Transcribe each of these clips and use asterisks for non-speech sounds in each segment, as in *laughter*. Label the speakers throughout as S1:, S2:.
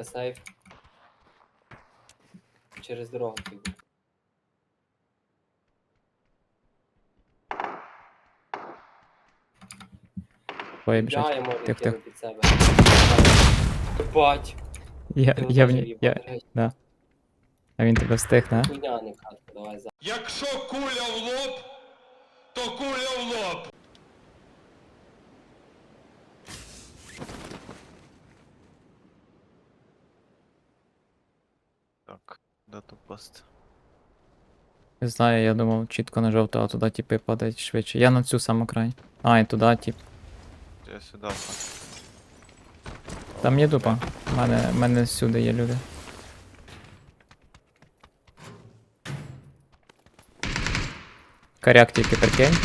S1: Я сейф. Через дорогу піду.
S2: Твоє біжать.
S1: Я можу
S2: Тих, тих.
S1: під себе. Бать!
S2: Я,
S1: Ти
S2: я, в
S1: вже
S2: ні- я,
S1: речі.
S2: а він тебе встиг, да?
S1: Хуйня не катка, давай за.
S3: Якщо куля в лоб, то куля в лоб.
S4: Так, де тут пост?
S2: Не знаю, я думав чітко на жовту, а туди типи падають швидше. Я на цю саму край. А, і туди, тип.
S4: Я сюди. па.
S2: Там є дупа. У мене, мене всюди є люди. Коряк тільки прикинь.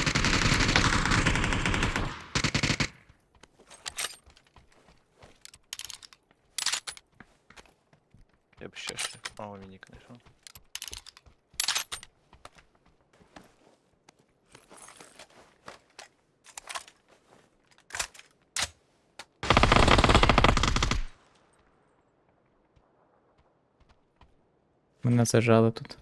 S4: Я б ще ще. О, мінік знайшов.
S2: Мене зажали тут.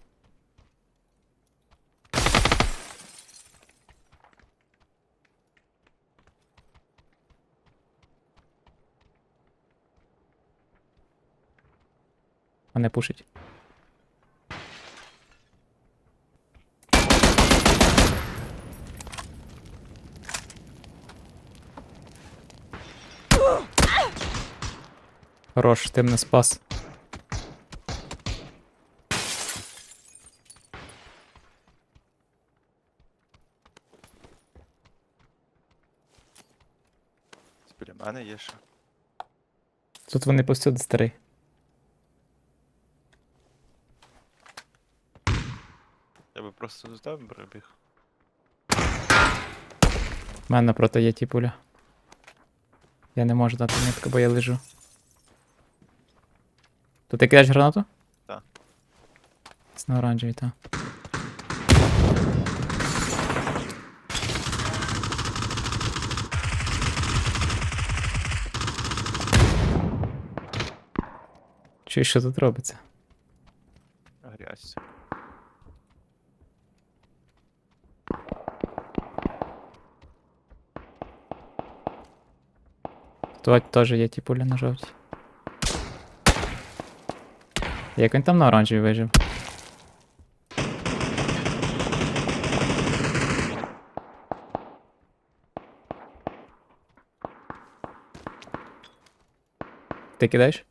S2: Мене пушить. Хорош, ти мене спас.
S4: Мене є ще.
S2: Тут вони повсюди старий.
S4: Я би просто до тебе перебіг.
S2: У мене напроти є ті пуля. Я не можу дати нитку, бо я лежу. Тут ти кидаєш гранату?
S4: Так.
S2: Це на оранжевій, так. Чуєш, що тут робиться?
S4: Грязь.
S2: Тут теж є ті пуля на жовтій. Як він там на оранжевій вижив? Ти кидаєш?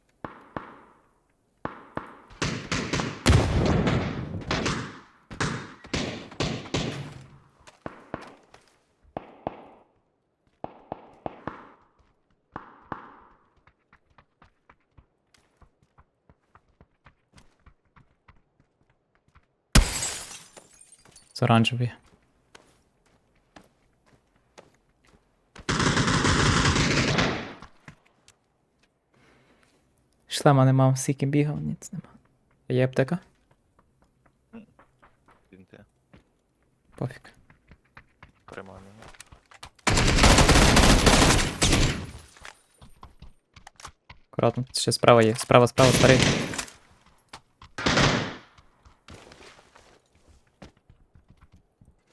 S2: З оранжевої. Шлема нема, скільки бігав, ніц нема. Є аптека? Пофіг.
S4: Приймав.
S2: Аккуратно, ще справа є. Справа, справа, старий.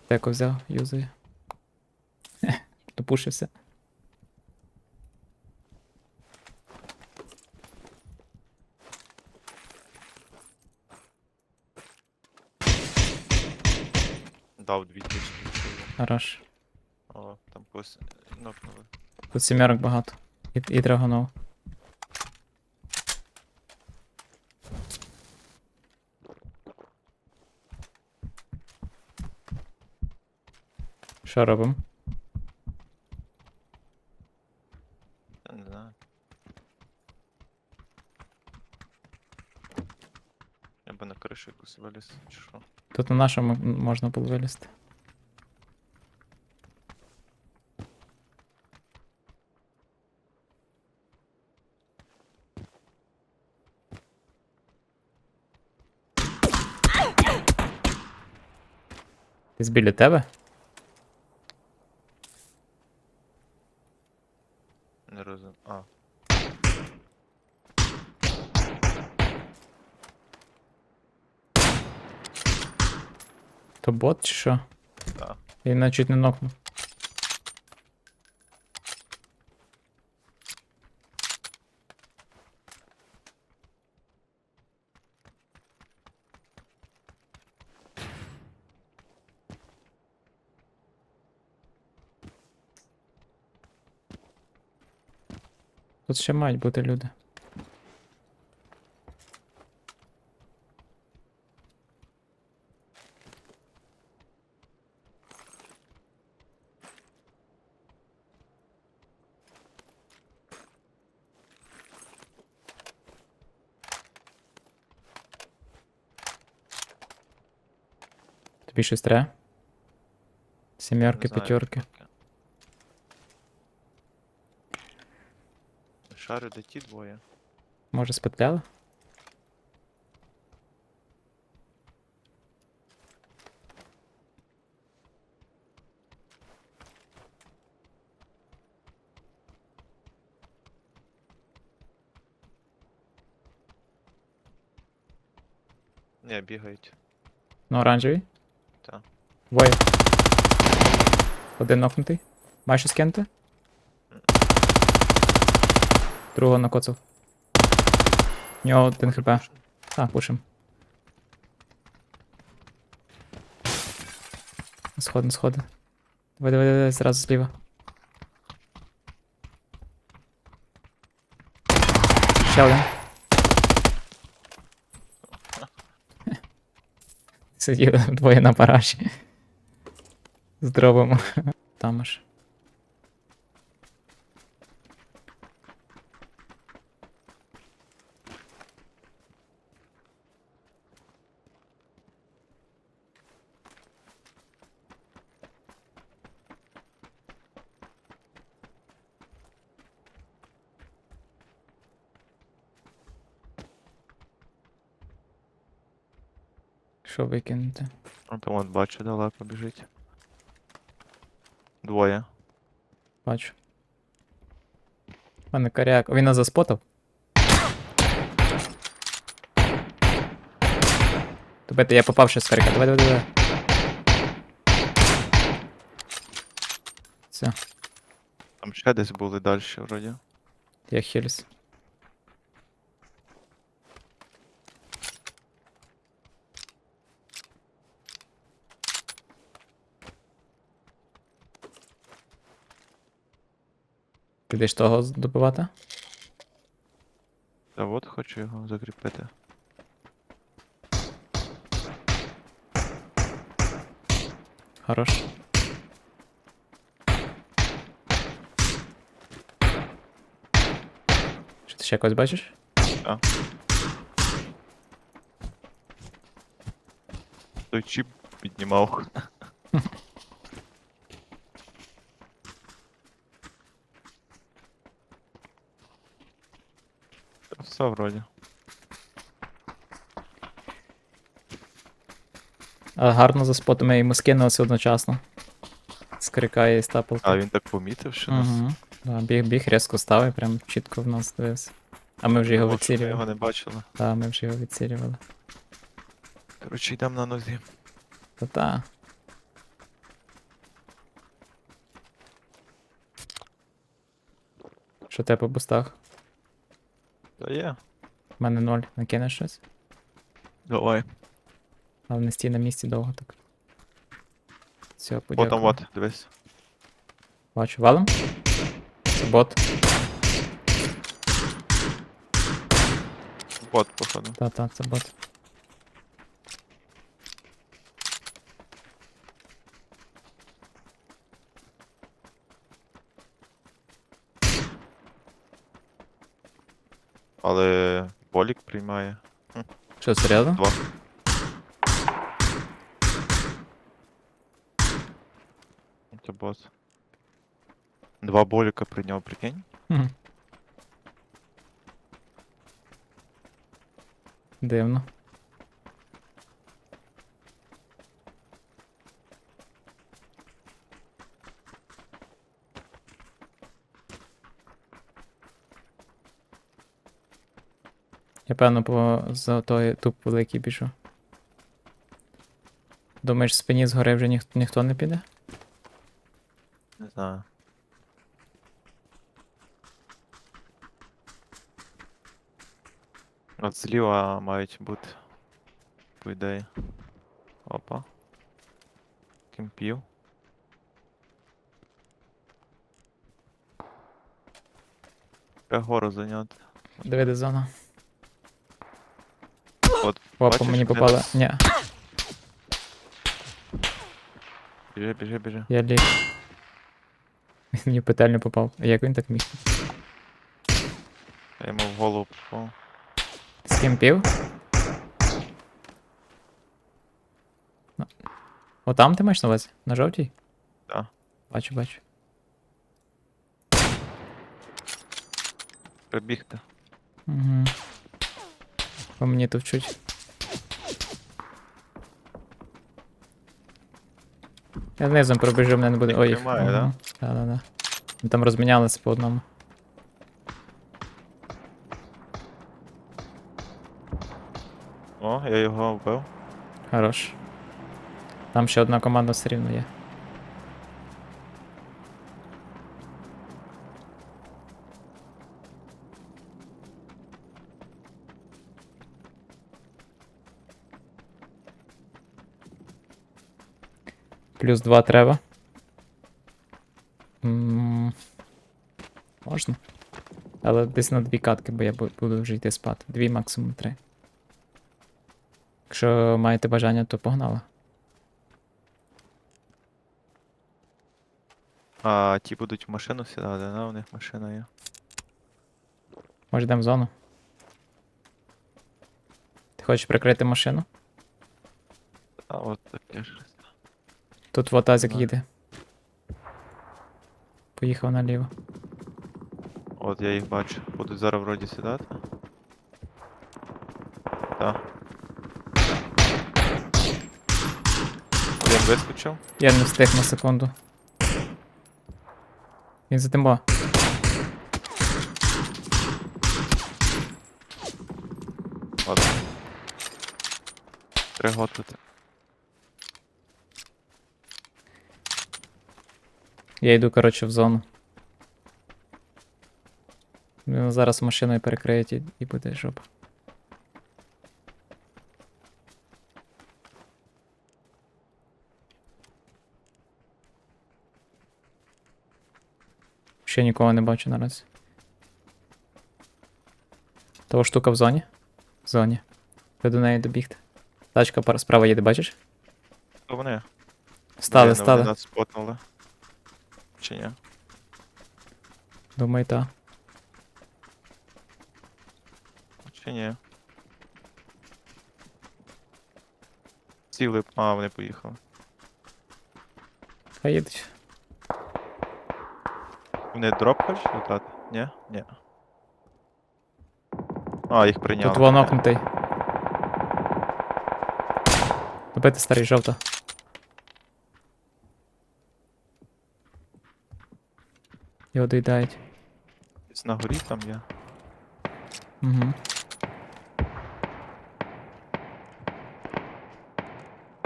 S2: Теко взяв. Хе, *laughs* Допушився.
S4: Дав дві тички.
S2: Хорош.
S4: О, там когось нокнули.
S2: Тут сімерок багато. І, і драгонов. Що робимо?
S4: Я не знаю. Я би на кришу якусь виліз, чи що.
S2: Тут на нашому м- можна було вилізти. Біля тебе? Бот чи що?
S4: Да.
S2: Мене чуть не нокнув. Тут ще мають бути люди. Тобі щось треба? Сімерки,
S4: Не знаю,
S2: п'ятерки.
S4: поки. Шарю, де ті двоє.
S2: Може спетляли?
S4: Ні, бігають.
S2: На оранжевій?
S4: Та.
S2: Двоє. Один нокнутий. Маєш щось кинути? Другого накоцав. У нього один хп. Так, пушим. Сходи, сходи. Давай, давай, давай, зразу зліва. Ще один. Сиділи двоє на параші. Здробимо. Там аж. Що викинути?
S4: Там от бачу далеко біжить. Двоє.
S2: Бачу. У мене коряк. Він нас заспотав. Тобто я попав ще з коряка. Давай, давай, давай. Все,
S4: Там ще десь були далі, вроді.
S2: я хилюсь. Ти йдеш того добивати?
S4: Та от хочу його закріпити.
S2: Хорош. Що ти ще когось бачиш?
S4: Той чіп піднімав. *laughs* Все вроді.
S2: А гарно за спотом я йому скинулося одночасно. Скрикає і стапав.
S4: А він так помітив, що нас.
S2: Угу. Да, біг, біг різко став і прям чітко в нас дивився. А ми вже його
S4: От, що ми
S2: відцілювали.
S4: його не бачили.
S2: Так, ми вже його відцілювали.
S4: Коротше, йдемо на нозі.
S2: Та-та. Що тебе по бустах?
S4: Та є.
S2: У мене ноль. Накинеш щось?
S4: Давай.
S2: Але не стій на місці довго так. Все, подякую.
S4: Потом вот, дивись.
S2: Бачу, валом? Це бот.
S4: Бот, походу.
S2: Та-та, це бот.
S4: Але болік приймає.
S2: Що, серйозно?
S4: Два. Це бос. Два боліка прийняв, прикинь.
S2: Дивно. Я певно по той туп великий біжу. Думаєш, спині згори вже ніх... ніхто не піде?
S4: Не знаю. От зліва мають бути. По ідеї. Опа. Кемпів. Треба гору зайняти.
S2: Диви, де зона.
S4: От,
S2: Опа,
S4: бачиш,
S2: мені
S4: де
S2: попало.
S4: нас?
S2: Ні,
S4: Біжи, біжи, біжи.
S2: я ліг. Він *laughs* мені в петельню попав. Як він так міг?
S4: Я йому в голову попав.
S2: З ким пів? Ну. О, там ти маєш на увазі? На жовтій?
S4: Да.
S2: Бачу, бачу.
S4: Прибігти.
S2: Угу. По мені товчуть. Я низом пробіжу, мене не буде. Ой,
S4: тримає, да?
S2: Да, да, да. Ми там розмінялися по одному.
S4: О, я його вбив.
S2: Хорош. Там ще одна команда все рівно є. Плюс два треба. М, Можна. Але десь на дві катки, бо я буду вже йти спати. Дві, максимум три. Якщо маєте бажання, то погнали.
S4: А ті будуть в машину сідати, да? У них машина є.
S2: Може йдемо в зону. Ти хочеш прикрити машину?
S4: А от таке ж.
S2: Тут вот Азик
S4: Да.
S2: їде. Поїхав наліво.
S4: От я їх бачу. Будуть зараз вроді сідати. Так. Один вискочив.
S2: Я не встиг на секунду. Він за тимбо.
S4: Ладно. Три.
S2: Я йду, коротше, в зону. Він зараз машиною перекриють і, і буде жопа. Ще нікого не бачу наразі. Того штука в зоні? В зоні. Ви до неї добігти. Тачка справа їде, бачиш?
S4: То вони.
S2: Стали,
S4: Блін,
S2: стали.
S4: Вони нас спотнули. Чи ні?
S2: Думаю, так.
S4: Чи ні? Сіли. А, вони поїхали.
S2: Хай їдуть.
S4: Вони дроп хочуть лутати? Ні? Ні. А, їх прийняли.
S2: Тут вон окнутий. Добити старий жовта. Його доїдають.
S4: Десь На горі там є.
S2: Угу.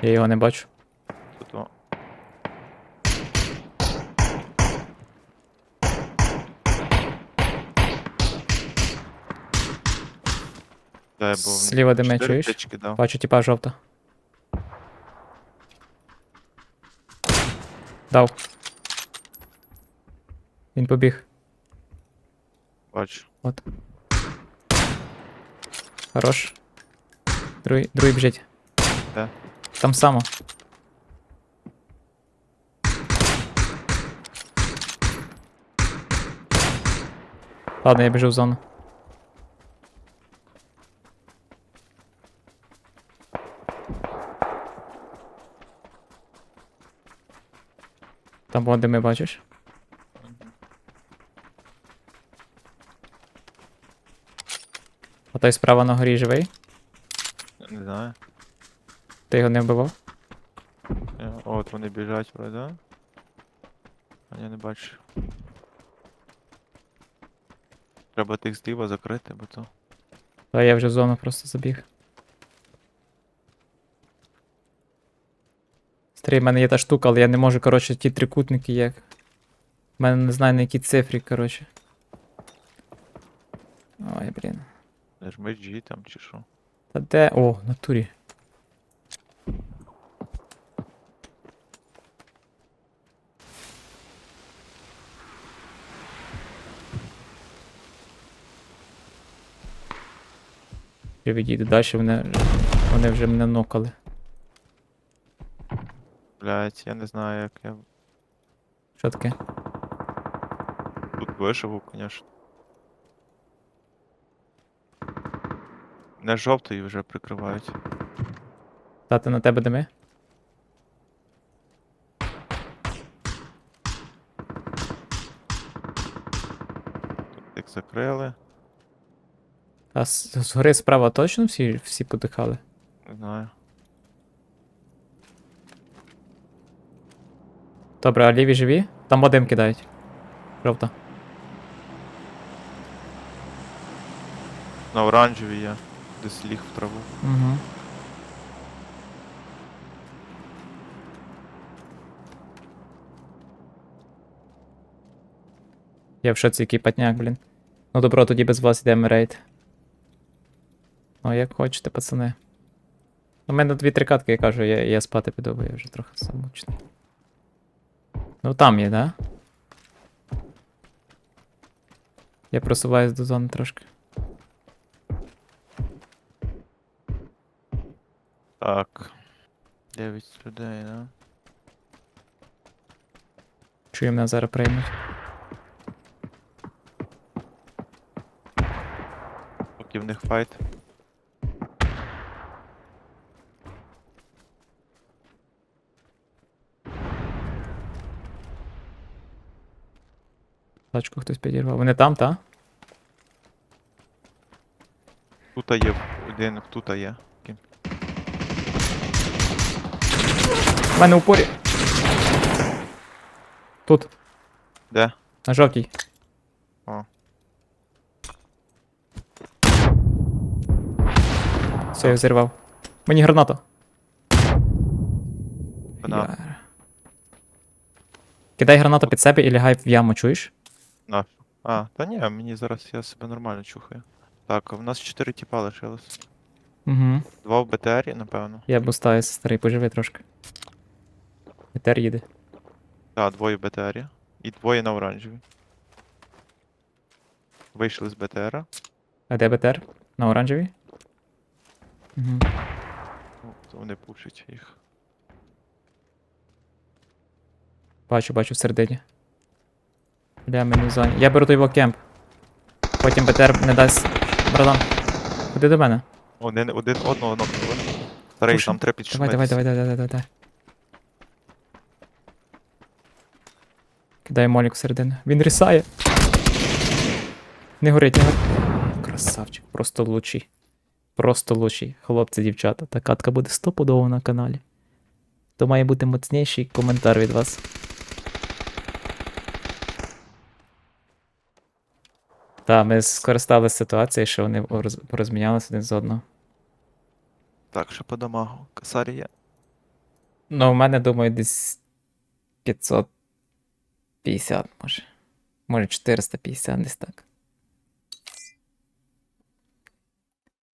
S2: Я його не бачу.
S4: Тут о.
S2: Зліва диме,
S4: чотири
S2: чуєш?
S4: дав.
S2: Бачу, типа жовта. Дав. Він побіг.
S4: Бачу.
S2: От. Хорош. Другий, другий біжить.
S4: Де?
S2: Там само. Ладно, я біжу в зону. Там вон де ми бачиш. Той справа на горі живий.
S4: Не знаю.
S2: Ти його не вбивав?
S4: Е, От вони біжать, вроде. А я не бачу. Треба тих зліва закрити, бо то.
S2: Та я вже в зону просто забіг. Андрій, в мене є та штука, але я не можу, коротше, ті трикутники як. У мене не знаю на якій цифрі, коротше. Ой, блін.
S4: Нажми G там чи що.
S2: Та де. О, в натурі. Я відійду далі, вони, вони вже мене нокали.
S4: Блять, я не знаю, як я
S2: Що таке?
S4: тут виживу, конечно. Не жовтий вже прикривають.
S2: Тати на тебе дими?
S4: Як закрили,
S2: А з- згори справа точно всі, всі подихали?
S4: не знаю.
S2: Добре, а ліві живі? Там один кидають. Жовта.
S4: На оранжевій я. Десь ліг в траву.
S2: Угу. Я в шоці який патняк, блін. Ну добро, тоді без вас йдемо рейд. Ну, як хочете, пацани. У мене дві-три катки, я кажу, я, я спати піду, бо я вже трохи самочний. Ну там є, да? Я просуваюсь до зони трошки.
S4: Так. 9 людей, да?
S2: Чую, мене зараз приймуть.
S4: Поки в них файт.
S2: Тачку хтось підірвав. Вони там, та?
S4: Тута є один, тута є.
S2: Мене упорі. Тут,
S4: Де?
S2: на жовтій.
S4: О.
S2: Все, я зірвав. Мені граната.
S4: Вона.
S2: Яра. Кидай гранату під себе і лягай в яму, чуєш?
S4: На. А, та ні, мені зараз я себе нормально чухаю. Так, в нас 4 тіпа лишилось.
S2: Угу.
S4: Два в БТРі, напевно.
S2: Я бустаюся, старий, поживи трошки. Етер їде.
S4: Так, двоє в БТРі. І двоє на оранжевій. Вийшли з БТРа.
S2: А де БТР? На оранжевій? Угу.
S4: Ну, то Вони пушать їх.
S2: Бачу, бачу всередині. Бля, в зоні. Я беру той його кемп. Потім БТР не дасть. Братан. Ходи до мене.
S4: Один, один одного нокнули. Старий,
S2: Пушим.
S4: там треба підшумитися.
S2: давай, давай, давай, давай, давай, давай. Кидай молік всередину. Він рісає. Не горить, не горить. Красавчик, просто лучі. Просто лучі. Хлопці, дівчата. Та катка буде стопудово на каналі. То має бути моцніший коментар від вас. Так, ми скористалися ситуацією, що вони порозмінялися один з одного.
S4: Так, що по дамагу. Касарі є.
S2: Ну, у мене, думаю, десь 550, може. Може 450, десь так.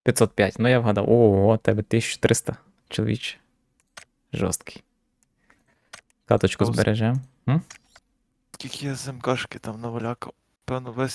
S2: 505, ну я вгадав. Ого, тебе 1300, чоловіч. Жорсткий. Каточку
S4: збережемо.
S2: збережем.
S4: Скільки я з МКшки там навалякав. Певно, весь